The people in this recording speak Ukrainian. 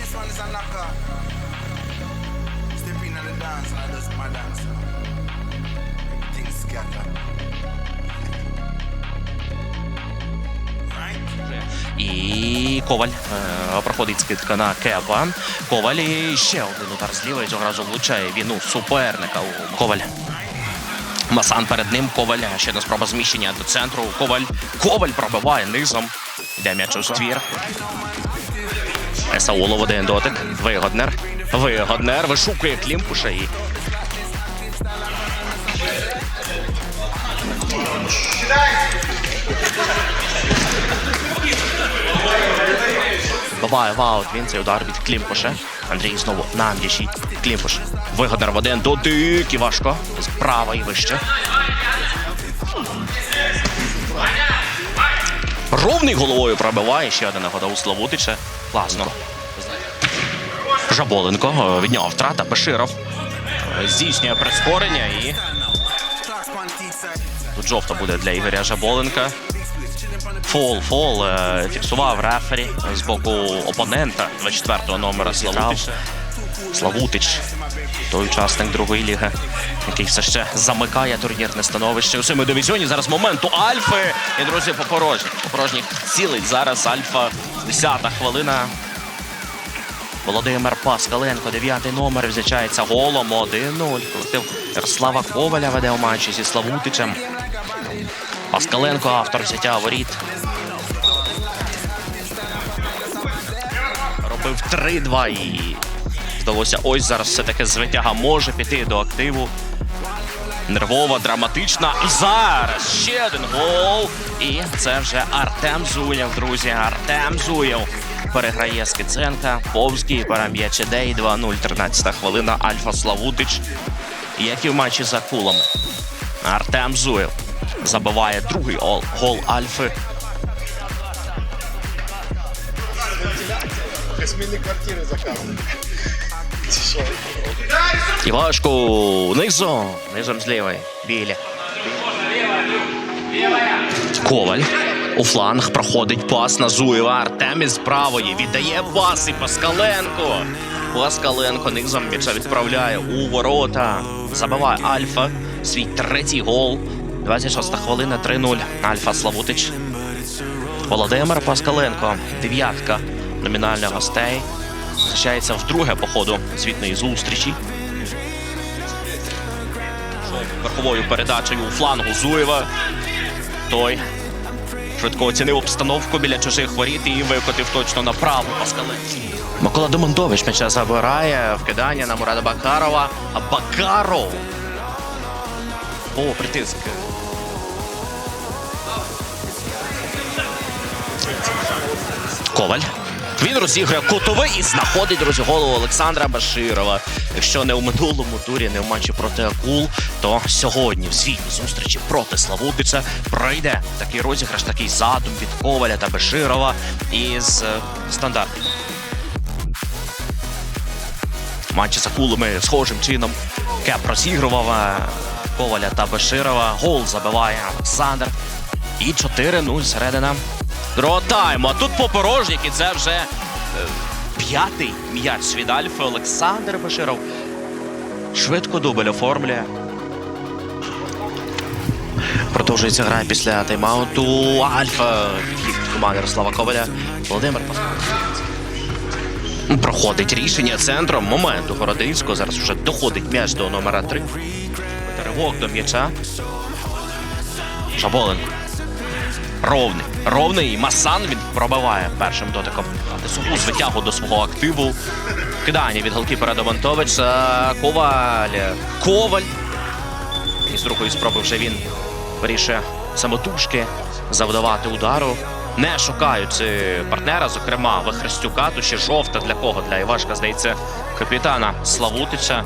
is a knocker. Step in on the dance and I just my dance. Everything scatter. І Коваль е, проходить скидка на Кепа. Коваль і ще один удар зліва і цього разу влучає він у суперника. У Коваль. Масан перед ним. Коваль. Ще одна спроба зміщення до центру. Коваль. Коваль пробиває низом. Йде м'яч у ствір. Есаулов один дотик. Вигоднер. Вигоднер. Вишукує Клімпуша і Буває ваут, він цей удар від Клімпуша. Андрій знову на м'ячі. Клімпуш. Вигодер в один дотик і важко. Справа і вище. Ровний головою пробиває. Ще одна нагода у Славутича. Класно. Жаболенко від нього втрата. Беширов е, здійснює прискорення і тут жовто буде для Ігоря Жаболенка. Фол, фол е, фіксував рефері з боку опонента 24-го номера Славутич. Славутич, той учасник другої ліги, який все ще замикає турнірне становище у цьому дивізіоні. Зараз моменту Альфи. І друзі, по порожніх. По порожніх цілить зараз Альфа. 10-та хвилина. Володимир Паскаленко, дев'ятий номер, відзначається голом 1-0. Колектив Ярослава Коваля веде у матчі зі Славутичем. Паскаленко, автор взяття воріт. Робив 3-2 і здалося, ось зараз все-таки звитяга може піти до активу. Нервова, драматична. Зараз ще один гол. І це вже Артем Зуєв, друзі. Артем Зуєв переграє Скиценка. Повзький переб'є Чедей 2-0. 13 хвилина. Альфа Славутич. Як і в матчі за кулами. Артем Зуєв забиває другий гол, Альфи. Зміни квартири заказують. Івашко низом. Низом з лівої. Біля. Коваль. У фланг проходить пас на Зуєва. Артем із правої віддає пас і Паскаленко. Паскаленко низом м'яча відправляє у ворота. Забиває Альфа. Свій третій гол. 26 хвилина 3-0. Альфа Славутич. Володимир Паскаленко. Дев'ятка номінальних гостей. Захищається вдруге по ходу звітної зустрічі. Верховою передачею у флангу Зуєва. Той швидко оцінив обстановку біля чужих воріт і викотив точно направо Паскаленко. Микола Домондович м'яча забирає вкидання на Мурада Бакарова. А Бакаров. О, притиск. Коваль. Він розігрує кутовий і знаходить друзі голову Олександра Баширова. Якщо не у минулому турі, не в матчі проти Акул, то сьогодні в звітній зустрічі проти Славутича пройде такий розіграш, такий задум від Коваля та Баширова із е, стандартів. Матчі з Акулами схожим чином Кеп розігрував е, Коваля та Баширова. Гол забиває Олександр. І 4-0 середина другого. А тут по порожніх, і це вже е, п'ятий м'яч від Альфи. Олександр Баширов швидко дубль оформлює. Продовжується гра після тайм-ауту. Альфа підхід команди Ярослава Коваля. Володимир Паскаль. Проходить рішення центром. Момент у Городинського. Зараз вже доходить м'яч до номера 3. Ривок до м'яча. Шаболенко. Ровний. Ровний. Масан він пробиває першим дотиком. Сугу з витягу до свого активу. Кидання від голкіпера до Монтовича. Коваль. Коваль. І з другої спроби вже він вирішує самотужки завдавати удару. Не шукаючи партнера, зокрема Вихрестюка, то ще жовта для кого? Для Івашка, здається, капітана Славутича.